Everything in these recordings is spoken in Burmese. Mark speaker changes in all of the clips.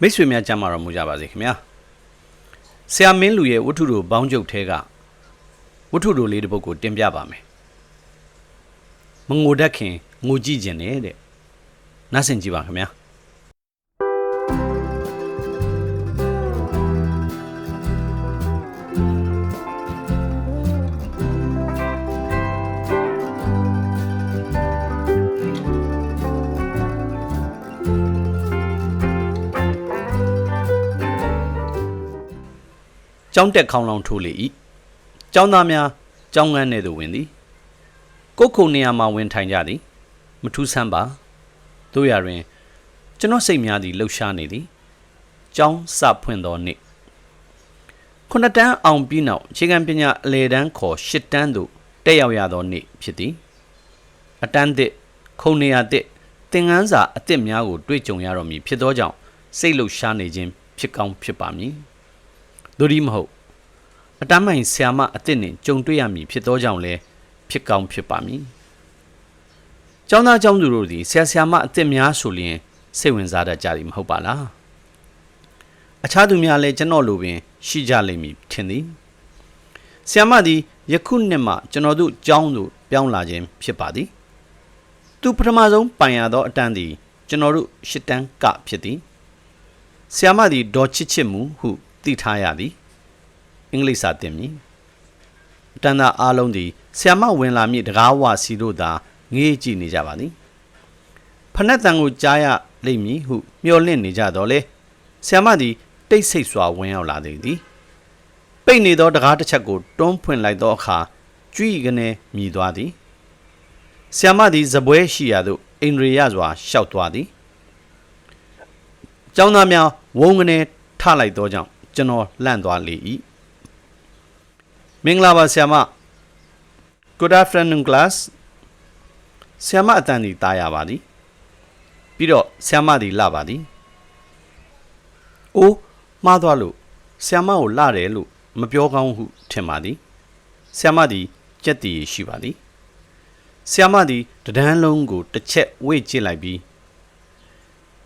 Speaker 1: မိတ်ဆွေများကြမ်းမာတော်မူကြပါစေခင်ဗျာဆရာမင်းလူရဲ့ဝတ္ထုတို့ဘောင်းကျုပ်ထဲကဝတ္ထုတို့လေးတစ်ပုဒ်ကိုတင်ပြပါမယ်မငိုတတ်ခင်ငိုကြည့်ခြင်းနဲ့တဲ့နားဆင်ကြည့်ပါခင်ဗျာ ကျောင်းတက်ခေါင်းလောင်ထိုးလေ၏ကျောင်းသားများကျောင်းငန်းထဲသို့ဝင်သည်ကိုယ်ခုံနေရာမှာဝင်ထိုင်ကြသည် မထူးဆန်းပါတို့ရတွင် ကျွန်တော်စိတ်များသည်လှုပ်ရှားနေသည်ကျောင်းစဖွင့်သောနေ့ခုနှစ်တန်းအောင်ပြီးနောက်အခြေခံပညာအလေတန်းခေါ်ရှစ်တန်းသို့တက်ရောက်ရသောနေ့ဖြစ်သည်အတန်းသစ်ခုံနေရာသစ်သင်ငန်းစာအသစ်များကိုတွေ့ကြုံရတော့မည်ဖြစ်သောကြောင့်စိတ်လှုပ်ရှားနေခြင်းဖြစ်ကောင်းဖြစ်ပါမည်ဒိုဒီမဟုတ် အတမ်းမိုင်ဆ iam မအစ်စ်နဲ့ကြုံတွေ့ရမည်ဖြစ်သောကြောင့်လည်းဖြစ်ကောင်းဖြစ်ပါမည်။ကျောင်းသားကျောင်းသူတို့သည်ဆရာဆရာမအစ်စ်များဆိုလျင်စိတ်ဝင်စားတတ်ကြသည်မဟုတ်ပါလား။အခြားသူများလည်းကျွန်တော်လိုပင် ရှိကြလိမ့်မည်ထင်သည်။ဆရာမသည်ယခုနှစ်မှကျွန်တော်တို့ကျောင်းသို့ပြောင်းလာခြင်းဖြစ်ပါသည်။သူပထမဆုံးပိုင်ရသောအတန်းသည်ကျွန်တော်တို့ရှစ်တန်းကဖြစ်သည်။ဆီယမသည်ဒေါ်ချစ်ချစ်မူဟုသိထားရသည် အင်္ဂလိပ်စာသင်မည်အတန်းသားအားလုံးသည်ဆီယမဝင်လာမည့်တကားဝစီတို့သာငေးကြည့်နေကြပါသည်ဖနက်တန်ကိုကြားရလိမ့်မည်ဟုမျှော်လင့်နေကြတော့လေဆီယမသည်တိတ်ဆိတ်စွာဝင်ရောက်လာသည်သည်ပိတ်နေသောတကားတစ်ချက်ကိုတွန်းဖွင့်လိုက်သောအခါကြွိကနေမြည်သွားသည်ဆီယမသည်ဇပွဲရှိရာသို့အိန္ဒြေယစွာရှောက်သွားသည်ကျောင်းသားများဝုန်းကနေထလိုက်သောကြောင့်ကျွန်တော်လန့်သွားလေ၏ မင်္ဂလာပါဆရာမ Good afternoon class ဆရာမအတန်ဒီတားရပါသည်ပြီးတော့ဆရာမဒီလာပါသည်အိုးမှားသွားလို့ဆရာမကိုလာတယ်လို့မပြောကောင်းဟုထင်ပါသည်ဆရာမဒီကြက်တီရှိပါသည်ဆရာမဒီတဒန်းလုံးကိုတစ်ချက်ဝေ့ကြည့်လိုက်ပြီး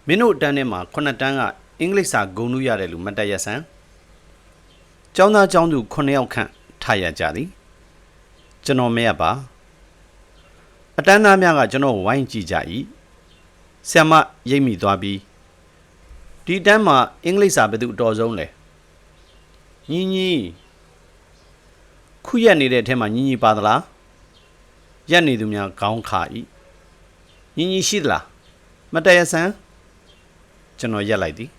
Speaker 1: မင်းတို့အတန်းထဲမှာခုနှစ်တန်းကအင်္ဂလိပ်စာဂုဏ်ထူးရတယ်လို့မတ်တရဆန်ကျောင်းသားကျောင်းသူ9ယောက်ခန့် ထားရကြသည်ကျွန်တော်မရပါအတန်းသားများကကျွန်တော်ကိုဝိုင်းကြည့်ကြ၏ဆ iam မရိပ်မိသွားပြီးဒီတန်းမှာအင်္ဂလိပ်စာဘယ်သူအတော်ဆုံးလဲညီညီခုရက်နေတဲ့အထက်မှာညီညီပါသလားရက်နေသူများခေါင်းခါ၏ညီညီရှိသလားမတ်တရဆန်ကျွန်တော်ရက်လိုက်သည်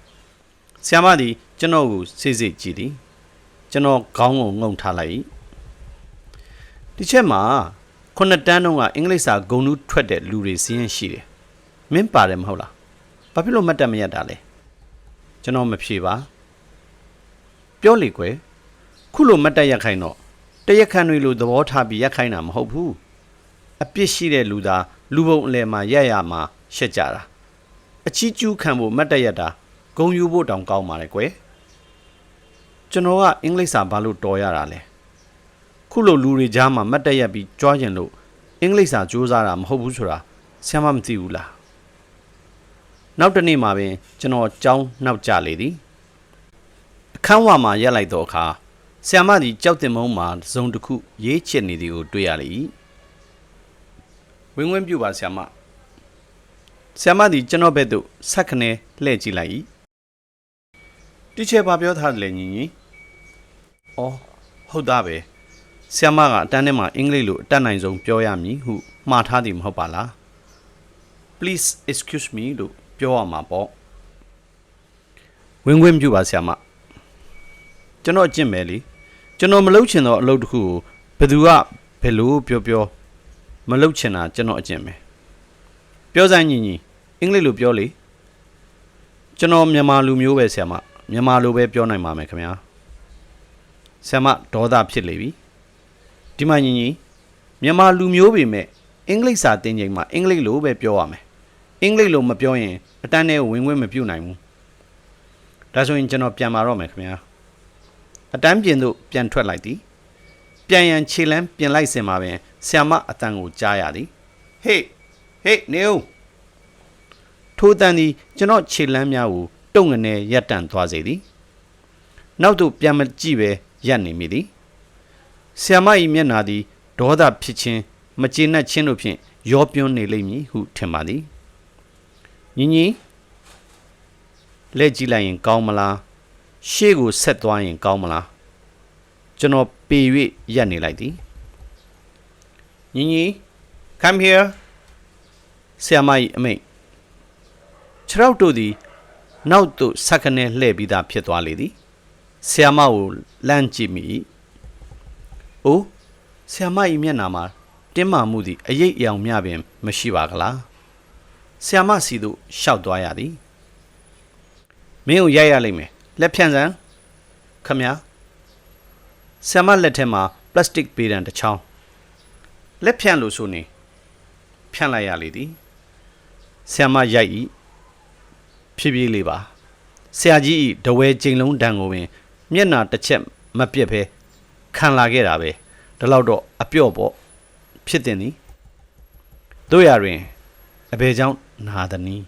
Speaker 1: ဆ iam မသည်ကျွန်တော်ကိုစိတ်စိတ်ကြည့်သည် ကျွန်တော်ခေါင်းကိုငုံထားလိုက်၏ဒီချက်မှာခုနှစ်တန်းတုန်းကအင်္ဂလိပ်စာဂုံနူးထွက်တဲ့လူတွေစီးရင်ရှိတယ်မင်းပါတယ်မဟုတ်လားဘာဖြစ်လို့မတ်တက်မရတာလဲကျွန်တော်မဖြေပါပြောလေကွယ်ခုလိုမတ်တက်ရက်ခိုင်းတော့တရက်ခန့်တွေလိုသဘောထားပြီးရက်ခိုင်းတာမဟုတ်ဘူးအပြစ်ရှိတဲ့လူသားလူပုံအလယ်မှာရက်ရမှာရှက်ကြတာအချီးကျူးခံဖို့မတ်တရက်တာဂုံယူဖို့တောင်ကောင်းပါလေကွယ် ကျွန်တော်ကအင်္ဂလိပ်စာဘာလို့တော်ရတာလဲခုလိုလူတွေကြားမှာမတ်တရက်ပြီးကြွားကျင်လို့အင်္ဂလိပ်စာစူးစမ်းတာမဟုတ်ဘူးဆိုတာဆရာမမသိဘူးလားနောက်တစ်နေ့မှာပင်ကျွန်တော်ကြောင်းနောက်ကျလေသည်အခန်းဝမှာရက်လိုက်တော့အခါဆရာမကြီးကြောက်တင်မုံမှာဇုံတစ်ခုရေးချစ်နေသည်ကိုတွေ့ရလေ၏ဝင်းဝင်းပြပါဆရာမဆ iam မသည်ကျွန်တော်ဘက်သို့ဆက်ခနဲလှည့်ကြည့်လိုက်၏တီချာဘာပြောထားတယ်လဲညီညီ။ အော်ဟုတ်သားပဲဆ iam မကအတန်းထဲမှာအင်္ဂလိပ်လိုအတတ်နိုင်ဆုံးပြောရမည်ဟုမှားထားသည်မဟုတ်ပါလား။ Please excuse me လို့ပြောရမှာပေါ့။ဝင်ဝင်ပြပါဆ iam မ။ကျွန်တော်အကျင့်ပဲလေ။ကျွန်တော်မလုပ်ချင်တော့အလုပ်တစ်ခုကိုဘယ်သူကဘယ်လိုပြောပြောမလုပ်ချင်တာကျွန်တော်အကျင့်ပဲ။ပြောဆိုင်ညီညီအင်္ဂလိပ်လိုပြောလေကျွန်တော်မြန်မာလူမျိုးပဲဆရာမမြန်မာလိုပဲပြောနိုင်ပါမယ်ခင်ဗျာ ဆရာမဒေါသဖြစ်လေပြီဒီမှာညီညီမြန်မာလူမျိုးပေမဲ့အင်္ဂလိပ်စာသင်ချိန်မှာအင်္ဂလိပ်လိုပဲပြောရမယ်အင်္ဂလိပ်လိုမပြောရင်အတန်းနဲ့ဝင်ဝင်မပြုတ်နိုင်ဘူးဒါဆိုရင်ကျွန်တော်ပြန်มาတော့မယ်ခင်ဗျာအတန်းပြင်သို့ပြန်ထွက်လိုက်သည်ပြန်ရန်ခြေလန်းပြင်လိုက်စင်မှာပင်ဆရာမအတန်းကိုကြားရသည်ဟေးဟေးနေဦးထိုးတန်သည်ကျွန်တော်ခြေလမ်းများကိုတုံငနဲ့ရပ်တန့်သွားစေသည်နောက်သို့ပြန်မကြည့်ပဲ ရပ်နေမိသည်ဆ iam မ၏မျက်နာသည်ဒေါသဖြစ်ခြင်းမကျေနပ်ခြင်းတို့ဖြင့်ရောပြွန်းနေလိမ့်မည်ဟုထင်ပါသည်ညီညီလက်ကြည့်လိုက်ရင်ကောင်းမလားရှေ့ကိုဆက်သွားရင်ကောင်းမလားကျွန်တော်ပေ၍ရပ်နေလိုက်သည်ညီညီ come here ဆ iam မ၏အမိန့်ခြေထောက်တို့သည် နောက်သို့ဆက်ခနဲလှည့်ပြီးသားဖြစ်သွားလေသည် ဆ iam မကိုလန့်ကြည့်မိ၏အိုးဆ iam မ၏မျက်နှာမှာတင်းမာမှုသည်အရေးအယောင်မျှပင် မရှိပါကလားဆ iam မစီသို့ရှောက်သွားရသည်မင်းကိုရိုက်ရလိမ့်မယ်လက်ဖြန့်စမ်းခမညာဆ iam မလက်ထဲမှာပလတ်စတစ်ပေဒံတစ်ချောင်းလက်ဖြန့်လို့ဆိုနေဖြန့်လိုက်ရလေသည်ဆ iam မရိုက်၏ဖြည်းဖြည်းလေးပါဆရာကြီးဤတဝဲကျိန်လုံးတန်ကိုပင် မျက်နာတစ်ချက်မပြတ်ပဲခံလာခဲ့တာပဲဒီလောက်တော့အပြော့ပေါ့ဖြစ်တင်သည်တို့ရတွင်အဘယ်ကြောင့်နာသနည်း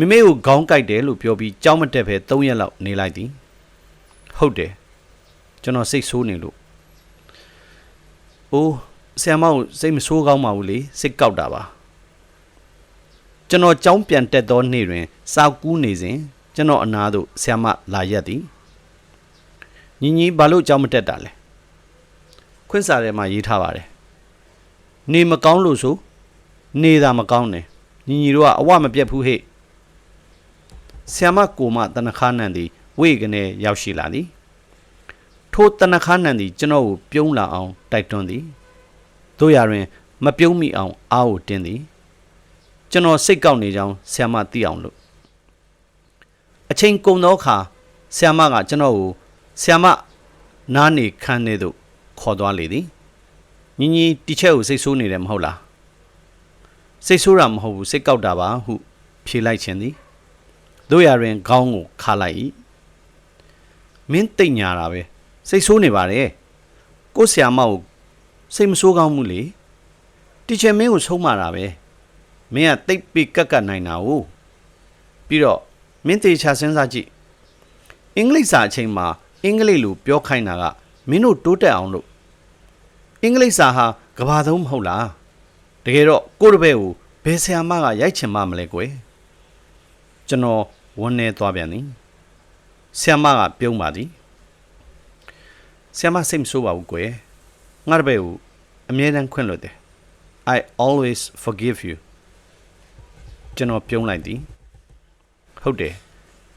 Speaker 1: မိမေကိုခေါင်းကိုက်တယ်လို့ပြောပြီးကြောင်းမတက်ပဲ၃ရက်လောက်နေလိုက်သည်ဟုတ်တယ်ကျွန်တော်စိတ်ဆိုးနေလို့အိုးဆရာမကိုစိတ်မဆိုးကောင်းပါဘူးလေစိတ်ကောက်တာပါကျွန်တော်ကြောင်းပြန်တက်သောနေ့တွင်စာကူးနေစဉ်ကျွန်တော်အနာသို့ဆရာမလာရက်သည်ညီညီဘာလို့ကြောင်းမတက်တာလဲခွင့်စာထဲမှာရေးထားပါတယ်နေမကောင်းလို့ဆိုနေတာမကောင်းတယ်ညီညီတို့ကအဝမပြတ်ဘူးဟဲ့ ဆီယမကိုမတနခါနန်သည်ဝေကနေရောက်ရှိလာသည်ထိုတနခါနန်သည်ကျွန်တော်ကိုပြုံးလာအောင်တိုက်တွန်းသည်တို့ရတွင် မပြုံးမိအောင်အားကိုတင်းသည်ကျွန်တော်စိတ်ကောက်နေကြောင်းဆီယမသိအောင်လို့အချိန်ကုန်သောအခါဆီယမကကျွန်တော်ကိုဆီယမနားနေခန်းထဲသို့ခေါ်သွားလေသည်ညီညီတီချက်ကိုစိတ်ဆိုးနေတယ်မဟုတ်လားစိတ်ဆိုးတာမဟုတ်ဘူးစိတ်ကောက်တာပါဟုဖြေလိုက်ခြင်းသည် တို့ရရင်ခေါင်းကိုခါလိုက်၏မင်းတိတ်ညာတာပဲစိတ်ဆိုးနေပါတယ်ကို့ဆရာမကိုစိတ်မဆိုးကောင်းဘူးလေတီချယ်မင်းကိုဆုံးမတာပဲမင်းကတိတ်ပြီးကက်ကက်နိုင်တာ哦ပြီးတော့မင်းတေချာစဉ်းစားကြည့်အင်္ဂလိပ်စာအချိန်မှာအင်္ဂလိပ်လိုပြောခိုင်းတာကမင်းတို့တိုးတက်အောင်လို့အင်္ဂလိပ်စာဟာကဘာသုံးမဟုတ်လားတကယ်တော့ကိုယ့်တပည့်ကိုဘယ်ဆရာမကရိုက်ချင်မှမလဲကွယ်ကျွန်တော် ဝန်းနေသွားပြန်သည်ဆ iam မကပြုံးပါသည်ဆ iam မစိတ်မဆိုးပါဘူးကွယ်ငါတပည့်ကိုအမြဲတမ်းခွင့်လွှတ်တယ် I always forgive you ကျွန်တော်ပြုံးလိုက်သည်ဟုတ်တယ်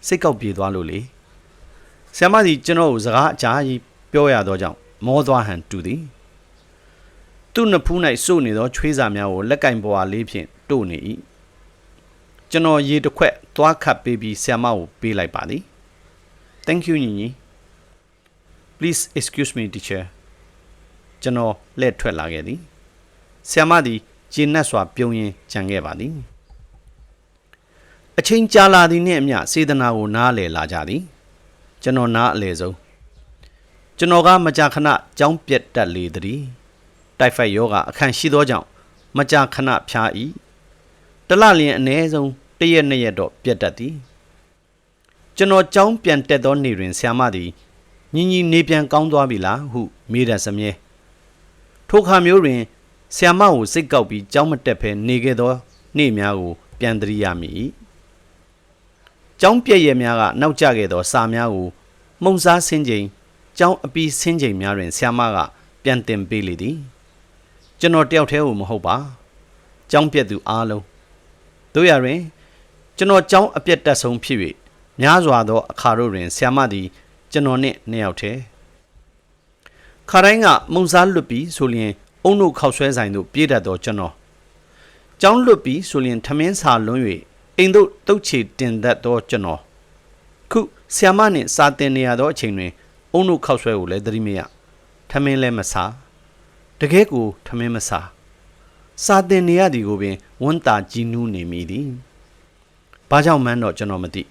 Speaker 1: စိတ်ကောက်ပြေသွားလို့လေဆ iam မသည်ကျွန်တော်ကိုစကားအကြာကြီးပြောရသောကြောင့်မောသွားဟန်တူသည်သူ့နှစ်ဖူး၌စို့နေသောချွေးစာများကိုလက်ကင်ပွားလေးဖြင့်တို့နေ၏ ကျွန်တော်ရေတစ်ခွက်သွားခတ်ပေးပြီးဆ iam မကိုပေးလိုက်ပါသည် Thank you ညီညီ Please excuse me teacher ကျွန်တော်လက်ထွက်လာခဲ့သည်ဆ iam မသည်ဂျင်းနက်စွာပြုံးရင်းကြံခဲ့ပါသည်အချိန်ကြာလာသည်နှင့်အမျှစေတနာကိုနားလည်လာကြသည်ကျွန်တော်နားအလေဆုံးကျွန်တော်ကမကြာခဏကြောင်းပြက်တက်လေသည်တိုက်ဖိုက်ယောဂအခန့်ရှိသောကြောင့်မကြာခဏဖျား၏တစ်လလျင်အ ਨੇ ဆုံး တစ်ရက်နှစ်ရက်တော့ပြတ်တတ်သည်ကျွန်တော်ကြောင်းပြန်တက်သောနေ့တွင်ဆ iam မသည်ညီညီနေပြန်ကောင်းသွားပြီလားဟုမေးတတ်စမြဲထိုခါမျိုးတွင်ဆ iam မကိုစိတ်ကောက်ပြီးကြောင်းမတက်ဖဲနေခဲ့သောနေ့များကို ပြန်သတိရမိ၏ကြောင်းပြည့်ရများကနောက်ကျခဲ့သောစာများကိုမှုံစားဆင်းချိန်ကြောင်းအပီးဆင်းချိန်များတွင်ဆ iam မကပြန်တင်ပေးလေသည်ကျွန်တော်တယောက်တည်းကိုမဟုတ်ပါကြောင်းပြက်သူအားလုံးတို့ရတွင် ကျွန်တော်ကြောင်းအပြက်တက်ဆုံးဖြစ်၍များစွာသောအခါတို့တွင်ဆ iam မသည် ကျွန်တော်နှင့်နှစ်ယောက်တည်းခါတိုင်းကမုံစားလွတ်ပြီးဆိုလျင် အုံတို့ခောက်ဆွဲဆိုင်သို့ပြေးတတ်သောကျွန်တော်ကြောင်းလွတ်ပြီးဆိုလျင်ထမင်းစာလွန်း၍အိမ်သို့တုတ်ချေတင်တတ်သောကျွန်တော်ခုဆ iam မနှင့်စာတင်နေရသောအချိန်တွင် အုံတို့ခောက်ဆွဲကိုလည်းသတိမရထမင်းလည်းမစားတကယ်ကိုထမင်းမစားစာတင်နေရသည်ကိုပင်ဝန်တာကြည်နူးနေမိသည် ဘာကြောင့်မှန်းတော့ကျွန်တော်မသိ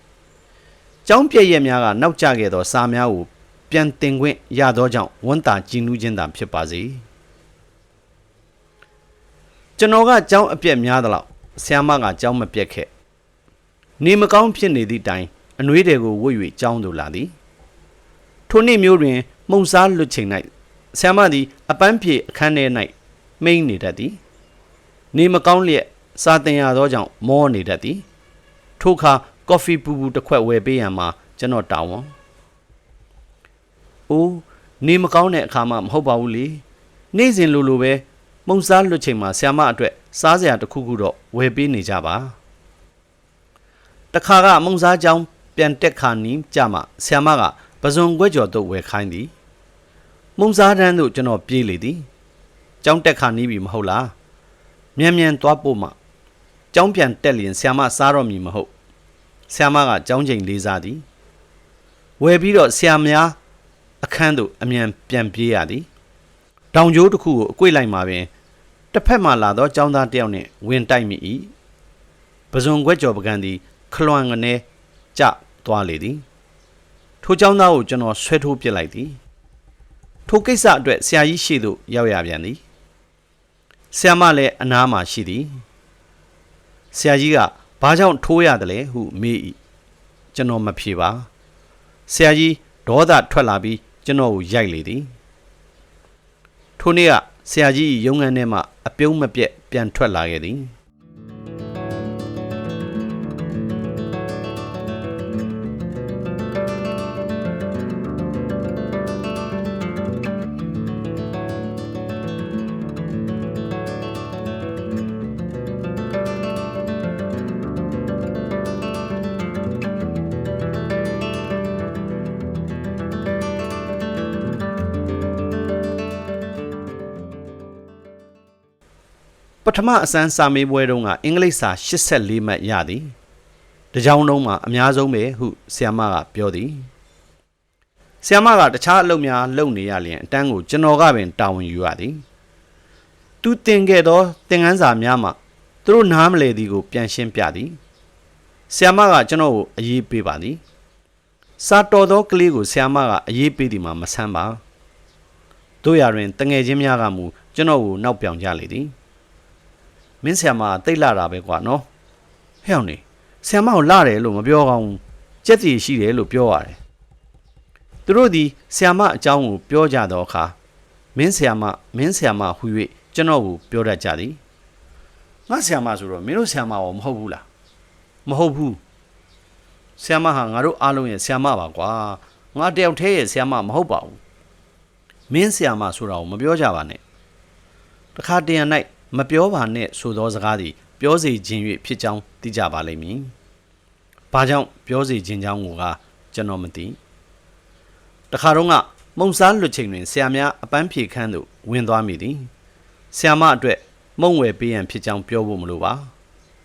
Speaker 1: ကျောင်းပြည့်ရက်များကနောက်ကျခဲ့သောစာများကိုပြန်တင်ခွင့်ရသောကြောင့်ဝန်တာကြည်နူးခြင်းသာဖြစ်ပါစေကျွန်တော်ကကျောင်းအပြက်များသလောက်ဆ iam မကကျောင်းမပြက်ခဲ့နေမကောင်းဖြစ်နေသည့်တိုင်အနှွေးတွေကိုဝတ်၍ကျောင်းသို့လာသည်ထိုနေ့မျိုးတွင်မှုံစားလွတ်ချိန်၌ဆ iam မသည်အပန်းဖြေအခန်းထဲ၌မိန်နေတတ်သည် နေမကောင်းလျက်စာတင်ရသောကြောင့်မောနေတတ်သည် ထိုအခါကော်ဖီပူပူတစ်ခွက်ဝယ်ပေးရန်မှာကျွန်တော်တောင်းဝန်အိုးနေမကောင်းတဲ့အခါမှမဟုတ်ပါဘူးလေနေ့စဉ်လိုလိုပဲမှုံစားလွတ်ချိန်မှာဆ iam မအတွက်စားစရာတစ်ခုခုတော့ဝယ်ပေးနေကြပါတခါကမုံစားကြောင်းပြန်တက်ခါနီးကြမှာဆ iam မကပဇွန်ခွဲကျော်တို့ဝယ်ခိုင်းသည်မုံစားတန်းတို့ကျွန်တော်ပြေးလေသည်ကြောင်းတက်ခါနီးပြီမဟုတ်လားမြန်မြန်သွားပို့မှ ကြောင်းပြန်တက်လျင်ဆ iam မစားတော့မည်မဟုတ်ဆ iam မကကြောင်းချိန်လေးစားသည်ဝယ်ပြီးတော့ဆ iam များအခန်းသို့အမြန်ပြန်ပြေးရသည်တောင်ကျိုးတစ်ခုကိုအကွေ့လိုက်မှာပင်တစ်ဖက်မှလာသောចောင်းသားတစ်ယောက်နှင့်ဝင်တိုက်မိ၏ပဇွန်ခွက်ကျော်ပကံသည်ခလွန်ကနေကြသွားလေသည်ထိုចောင်းသားကိုကျွန်တော်ဆွဲထိုးပစ်လိုက်သည်ထိုကိစ္စအတွက်ဆရာကြီးရှေ့သို့ရောက်ရပြန်သည်ဆရာမလည်းအနားမှာရှိသည် ဆရာကြီးကဘာကြောင့်ထိုးရတယ်လဲဟုမေး၏ကျွန်တော်မဖြေပါဆရာကြီးဒေါသထွက်လာပြီးကျွန်တော်ကိုရိုက်လေသည်ထိုနေ့ကဆရာကြီးရုံငန်းထဲမှအပြုံးမပြက်ပြန်ထွက်လာခဲ့သည် မအစမ်းစာမေးပွဲတုန်းကအင်္ဂလိပ်စာ84မှတ်ရသည်တကြောင်လုံးမှာအများဆုံးပဲဟုဆီယမကပြောသည်ဆီယမကတခြားအလုပ်များလုပ်နေရလျင်အတန်းကိုကျွန်တော်ကပင်တာဝန်ယူရသည်သူတင်ခဲ့သောသင်ခန်းစာများမှာသူတို့နားမလည်သည်ကိုပြန်ရှင်းပြသည်ဆီယမကကျွန်တော်ကိုအရေးပေးပါသည်စာတော်သောကလေးကိုဆီယမကအရေးပေးသည်မှာမဆန်းပါတို့ရတွင်တငယ်ချင်းများကမူကျွန်တော်ကိုနောက်ပြောင်ကြလေသည် မင်းဆရာမကတိတ်လာတာပဲကွာနော်ဟဲ့အောင်နေဆရာမကိုလာတယ်လို့မပြောကောင်းဘူးကြက်စီရှိတယ်လို့ပြောရတယ်သူတို့ဒီဆရာမအကြောင်းကိုပြောကြတော့အခါမင်းဆရာမမင်းဆရာမဟူ၍ကျွန်တော်ကိုပြောတတ်ကြသည်ငါဆရာမဆိုတော့မင်းတို့ဆရာမရောမဟုတ်ဘူးလားမဟုတ်ဘူးဆရာမဟာငါတို့အားလုံးရဲ့ဆရာမပါကွာငါတယောက်တည်းရဲ့ဆရာမမဟုတ်ပါဘူးမင်းဆရာမဆိုတာကိုမပြောကြပါနဲ့တခါတရံ၌ မပြောပါနဲ့ဆိုသောစကားသည် ပြောစေခြင်း၍ဖြစ်ကြောင်းသိကြပါလိမ့်မည်။ဘာကြောင့်ပြောစေခြင်းကြောင်းကိုကကျွန်တော်မသိ။တခါတော့ကမုံစားလွတ်ချိန်တွင်ဆရာများအပန်းဖြေခန်းသို့ဝင်သွားမိသည်။ဆရာမအတွက်မုံဝယ်ပေးရန်ဖြစ်ကြောင်းပြောဖို့မလိုပါ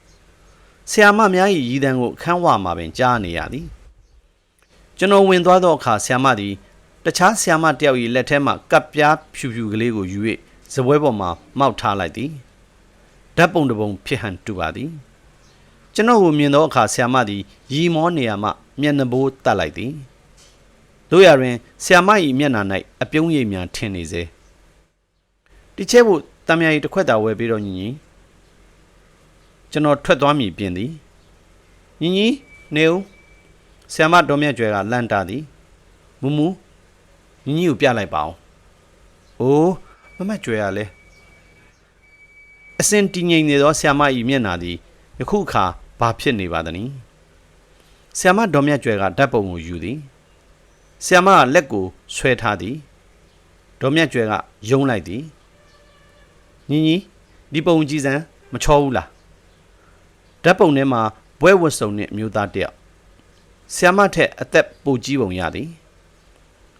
Speaker 1: ။ဆရာမများ၏ရည်တန်းကိုခန်းဝမှာပင်ကြားနေရသည်။ကျွန်တော်ဝင်သွားသောအခါဆရာမသည်တခြားဆရာမတယောက်၏လက်ထဲမှကပ်ပြားဖြူဖြူကလေးကိုယူ၍ ဇပွဲပေါ်မှာမောက်ထားလိုက်သည်ဓာတ်ပုံတစ်ပုံဖြစ်ဟန်တူပါသည်ကျွန်တော်ကိုမြင်သောအခါဆ iam မသည်ရီမောနေရာမှမျက်နှာဘိုးတတ်လိုက်သည်တို့ရတွင်ဆ iam မ၏မျက်နှာ၌အပြုံးရိပ်များထင်နေစေဒီချဲဖို့တံမြာရီတစ်ခွက်သာဝယ်ပြီးတော့ညီညီကျွန်တော်ထွက်သွားမည်ပြင်သည်ညီညီနေဦးဆ iam မတော်မြတ်ကျွဲကလန့်တာသည်မူမူညီညီကိုပြလိုက်ပါအောင်အိုး မမတ်ကြွယ်ရလဲအစင်တည်ငြိမ်နေသောဆ iam မ၏မျက်နာသည်ယခုအခါဘာဖြစ်နေပါသနည်းဆ iam မဒေါ်မြတ်ကြွယ်ကဓာတ်ပုံကိုယူသည်ဆ iam မကလက်ကိုဆွဲထားသည်ဒေါ်မြတ်ကြွယ်ကယုံလိုက်သည်ညီညီဒီပုံကြည့်စမ်းမချောဘူးလားဓာတ်ပုံထဲမှာဘွဲဝတ်စုံနဲ့အမျိုးသားတယောက်ဆ iam မထက်အသက်ပိုကြီးပုံရသည်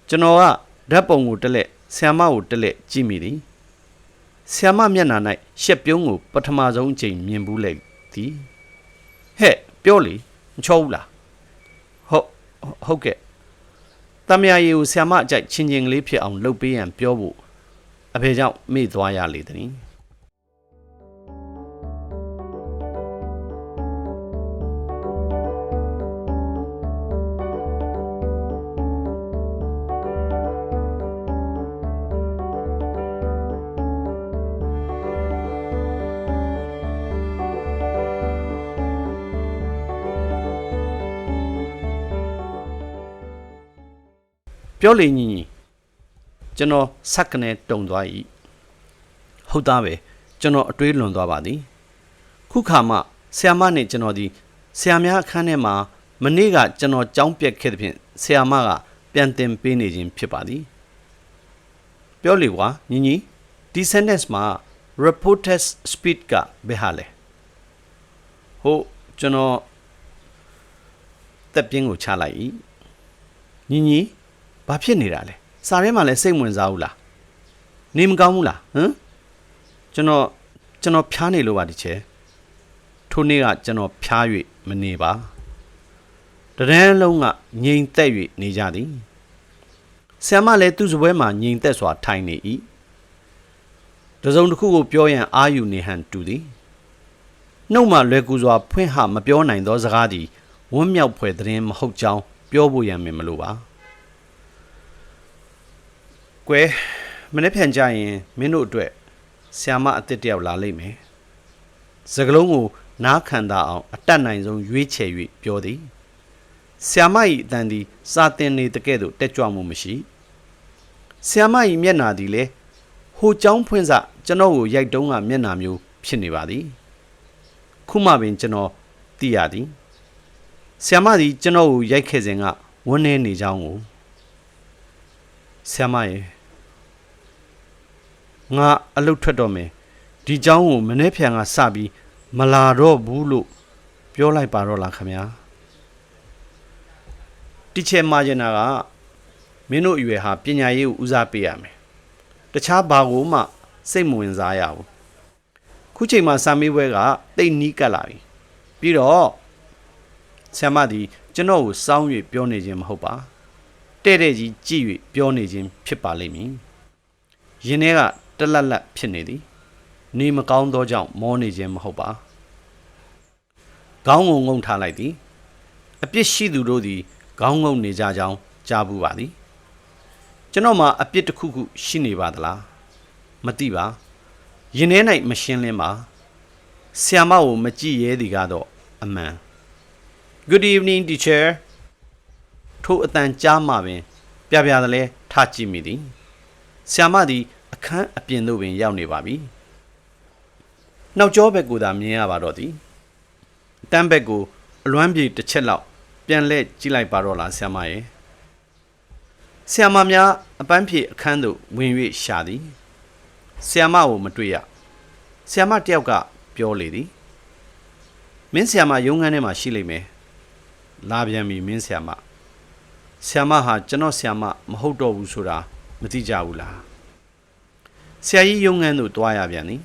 Speaker 1: ကျွန်တော်ကဓာတ်ပုံကိုတက်လက် ဆ iam မကိုတက်လက်ကြည့်မိသည်ဆ iam မမျက်နှာ၌ရှက်ပြုံးကိုပထမဆုံးအချိန်မြင်ဘူးလေသည်ဟဲ့ပြောလေမချောဘူးလားဟုတ်ဟုတ်ကဲ့တမယာရီကိုဆီယမအကြိုက်ချင်းချင်းကလေးဖြစ်အောင်လှုပ်ပေးရန်ပြောဖို့အဖေကြောင့်မေ့သွားရလေသည်။ ပြောလေညီညီကျွန်တော်ဆက်ကနေတုံသွား၏ဟုတ်သားပဲကျွန်တော်အတွေးလွန်သွားပါသည်ခုခါမှဆ iam မနဲ့ကျွန်တော်ဒီဆ iam များအခန်းထဲမှာမနေ့ကကျွန်တော်ကြောင်းပြက်ခဲ့တဲ့ဖြင့်ဆ iam မကပြန်တင်ပေးနေခြင်းဖြစ်ပါသည်ပြောလေကွာညီညီဒီ sentence မှာ reported speed ကဘယ်ဟာလဲဟုတ်ကျွန်တော်တက်ပြင်းကိုချလိုက်၏ညီညီ ဘာဖြစ်နေတာလဲစာထဲမှာလည်းစိတ်ဝင်စားဘူးလားနေမကောင်းဘူးလားဟမ်ကျွန်တော်ကျွန်တော်ဖျားနေလို့ပါဒီချေထိုနေ့ကကျွန်တော်ဖျား၍မနေပါတရန်းလုံးကငြိမ်သက်၍နေကြသည်ဆ iam မလည်းသူ့စပွဲမှာငြိမ်သက်စွာထိုင်နေ၏တစုံတစ်ခုကိုပြောရန်အာယူနေဟန်တူသည်နှုတ်မှလွယ်ကူစွာဖွင့်ဟမပြောနိုင်သောစကားသည်ဝမ်းမြောက်ဖွယ်သတင်းမဟုတ်ကြောင်းပြောဖို့ရန်မလိုပါ ။ကွယ်မနေ့ပြန်ကြရင်မင်းတို့အတွက်ဆီယာမအစ်စ်တယောက်လာလိမ့်မယ်။စကလုံးကိုနားခံတာအောင်အတတ်နိုင်ဆုံးရွေးချယ်၍ပြောသည်။ဆီယာမ၏အတန်သည်စာတင်နေတဲ့ကဲ့သို့တက်ကြွမှုမရှိ။ဆီယာမ၏မျက်နာသည်လည်းဟိုကျောင်းဖွင့်စကျွန်တော်ကိုရိုက်တုံးကမျက်နာမျိုးဖြစ်နေပါသည်။ခုမှပင်ကျွန်တော်သိရသည်။ဆီယာမသည်ကျွန်တော်ကိုရိုက်ခဲ့စဉ်ကဝန်းနေနေကြောင်းကိုဆီယာမရဲ့ ငါအလုတ်ထွက်တော့မယ်ဒီเจ้าကိုမနေ့ဖြန်ကစပြီးမလာတော့ဘူးလို့ပြောလိုက်ပါတော့လားခင်ဗျာတိချေမာဂျနာကမင်းတို့အရွယ်ဟာပညာရေးကိုဦးစားပေးရမယ်တခြားဘာကိုမှစိတ်မဝင်စားရဘူးခုချိန်မှာစာမေးပွဲကတိတ်နီးကပ်လာပြီပြီးတော့ဆ iam မသည်ကျွန်တော်ကိုစောင်း၍ပြောနေခြင်းမဟုတ်ပါတဲ့တဲ့ကြီးကြည့်၍ပြောနေခြင်းဖြစ်ပါလိမ့်မည် ရင်ထဲက တလက်လက်ဖြစ်နေသည်နေမကောင်းသောကြောင့်မောနေခြင်းမဟုတ်ပါခေါင်းငုံငုံထားလိုက်သည်အပြစ်ရှိသူတို့သည်ခေါင်းငုံနေကြကြောင်းကြားဘူးပါသည်ကျွန်တော်မှာအပြစ်တစ်ခုခုရှိနေပါသလားမသိပါရင်ထဲ၌မရှင်းလင်းပါဆီယမကိုမကြည့်ရဲသည်ကတော့အမှန် Good evening teacher ထိုအတန်ကြားမှပင် ပြပြတယ်လဲထားကြည့်မိသည်ဆီယမသည် အခန်းအပြင်သို့ပင်ရောက်နေပါပြီ။နောက်ကျောဘက်ကိုသာမြင်ရပါတော့သည်။တန်းဘက်ကိုအလွမ်းပြေတစ်ချက်လောက်ပြန်လှည့်ကြည့်လိုက်ပါတော့လားဆ iam မရဲ့။ဆ iam မများအပန်းဖြေအခန်းသို့ဝင်၍ရှာသည်။ဆ iam မကိုမတွေ့ရ။ဆ iam မတယောက်ကပြောလေသည်။မင်းဆ iam မရုံးခန်းထဲမှာရှိလိမ့်မယ်။လာပြန်ပြီမင်းဆ iam မ။ဆ iam မဟာကျွန်တော်ဆ iam မမဟုတ်တော့ဘူးဆိုတာမသိကြဘူးလား။ ဆရာကြီးရုံငန်းသို့တွားရပြန်သည်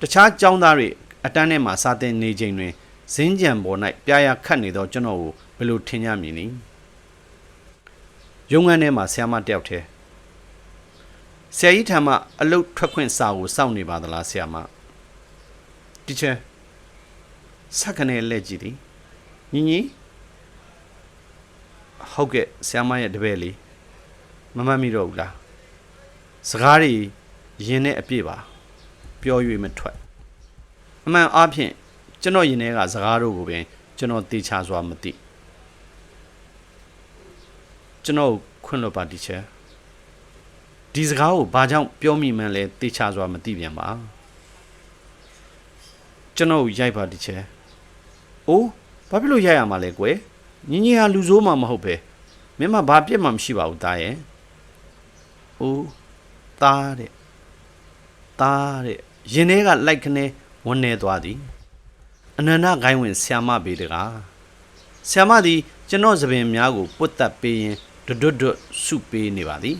Speaker 1: တခြားကျောင်းသားတွေအတန်းထဲမှာစာသင်နေချိန်တွင်ဇင်းကြံပေါ်၌ပြာရခတ်နေသောကျွန်တော်ကိုဘယ်လိုထင်ကြမည်နည်းရုံငန်းထဲမှာဆရာမတယောက်တည်းဆရာကြီးထံမှအလုတ်ထွက်ခွင့်စာကိုစောင့်နေပါသလားဆရာမတီချာဆက်ကနေလက်ကြည့်သည်ညီညီဟုတ်ကဲ့ဆရာမရဲ့တပည့်လေးမမတ်မိတော့ဘူးလားစကားတွေ ရင်နဲ့အပြည့်ပါပြော၍မထွက်အမှန်အားဖြင့်ကျွန်တော်ရင်ထဲကစကားတို့ကိုပင်ကျွန်တော်တေချာစွာမသိကျွန်တော်ခွင့်လွှတ်ပါတီချာဒီစကားကိုဘာကြောင့်ပြောမိမှန်းလဲတေချာစွာမသိပြန်ပါကျွန်တော်ရိုက်ပါတီချာအိုးဘာဖြစ်လို့ရိုက်ရမှာလဲကွယ်ညီညီဟာလူဆိုးမှမဟုတ်ပဲမင်းမဘာပြစ်မှမရှိပါဘူးတားရဲ့အိုးသားတဲ့ သားတဲ့ရင်ထဲကလိုက်ခနဲဝန်းနေသွားသည်အနန္တဂိုင်းဝင်ဆ iam မပေတကားဆ iam မသည်ကျွန်တော်သပင်များကိုပုတ်တက်ပေးရင်ဒွတ်ဒွတ်ဒွတ်စုပေးနေပါသည်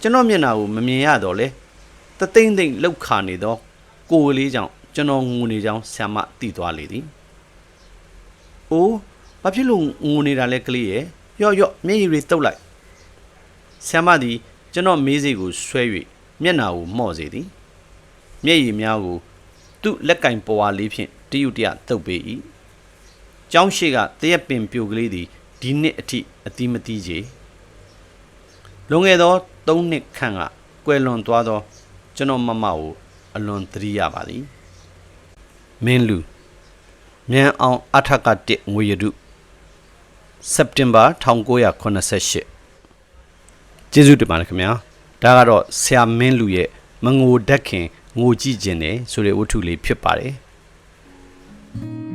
Speaker 1: ကျွန်တော်မျက်နှာကိုမမြင်ရတော့လေတသိမ့်သိမ့်လှုပ်ခါနေသောကိုယ်လေးကြောင့်ကျွန်တော်ငူနေကြောင်းဆ iam မသိသွားလေသည်အိုးဘာဖြစ်လို့ငူနေတာလဲကလေးရဲ့ရော့ရော့မျက်ရည်တွေတုပ်လိုက်ဆ iam မသည်ကျွန်တော်မေးစေကိုဆွဲ၍မျက်နာကိုမော့စေသည် မျက်ရည်များကိုသူ့လက်ကင်ပွားလေးဖြင့်တရုတ်တရတုပ်ပေး၏ကျောင်းရှိကတရက်ပင်ပြိုကလေးသည်ဒီနှစ်အထိအတိမတိကြီးလွန်ခဲ့သော၃နှစ်ခန့်ကကွယ်လွန်သွားသော ကျွန်တော်မမကိုအလွန်သတိရပါသည်မင်းလူမြန်အောင်အထက်ကတစ်ငွေရတုစက်တင်ဘာ1988ကျေးဇူးတင်ပါတယ်ခင်ဗျာဒါကတော့ဆရာမင်းလူရဲ့မငိုတတ်ခင် ငိုကြည့်ခြင်းနဲ့ဆိုတဲ့ဝတ္ထုလေးဖြစ်ပါတယ်။